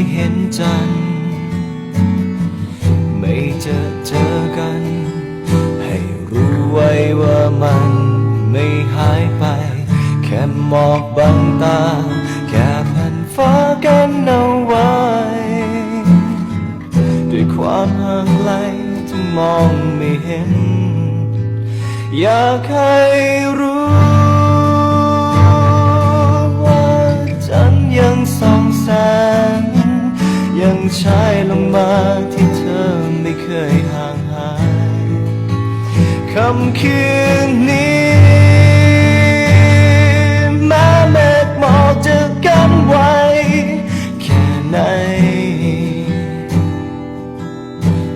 ไม่เห็นจันทร์ไม่เจอเจอกัน ให้รู้ไว้ว่ามันไม่หายไป แค่หมอกบังตา แค่แผ่นฟ้ากันเอาไว้ ด้วยความห่างไกลที่มองไม่เห็น อยากให้รู้ ยังฉายลงมาที่เธอไม่เคยห่างหายคำคืนนี้แม้เมฆหมอกจะกันไว้แค่ไหน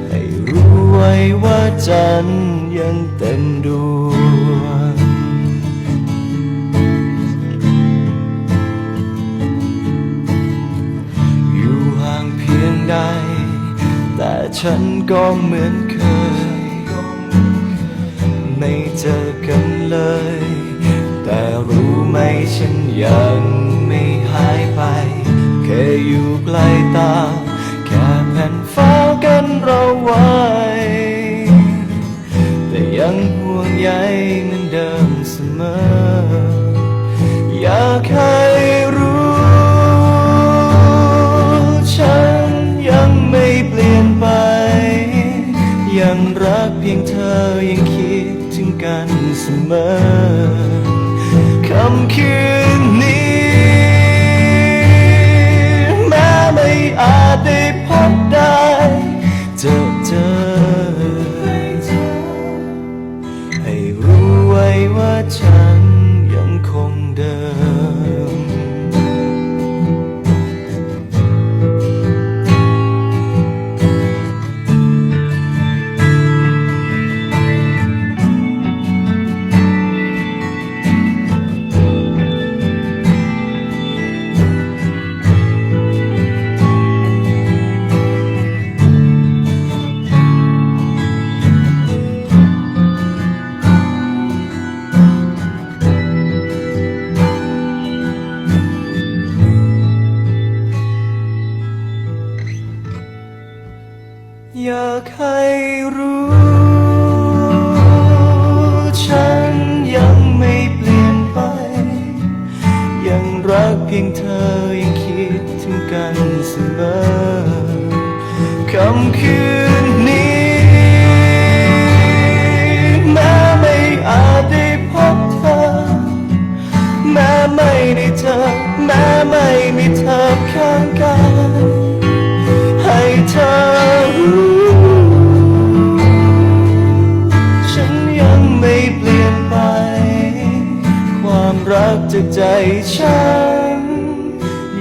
ให้รู้ไว้ว่าจันยังเต็มดวง ใด แต่ฉันก็เหมือนเคย ไม่เจอกันเลย แต่รู้ไหมฉันยังไม่หายไป แค่อยู่ใกล้ตา แค่แผ่นฟ้ากันเราไว้ พียงเธอยังคิดถึงกันเสมอคำคิด อยากให้รู้ ฉันยังไม่เปลี่ยนไป ยังรักเพียงเธอยังคิดถึงกันเสมอคำคืนนี้ แม้ไม่อาจได้พบเธอ แม้ไม่ได้เจอแม้ไม่มีเธอข้างกาย ฉัน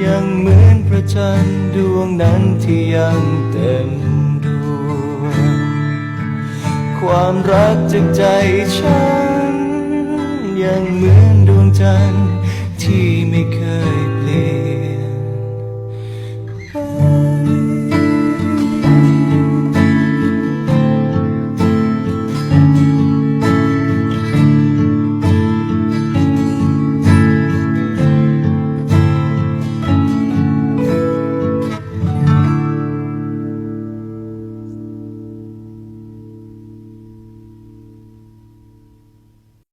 ยังเหมือนพระจันทร์ดวงนั้นที่ยังเต็มดวง ความรักจากใจฉัน ยังเหมือนดวงจันทร์ที่ไม่เคย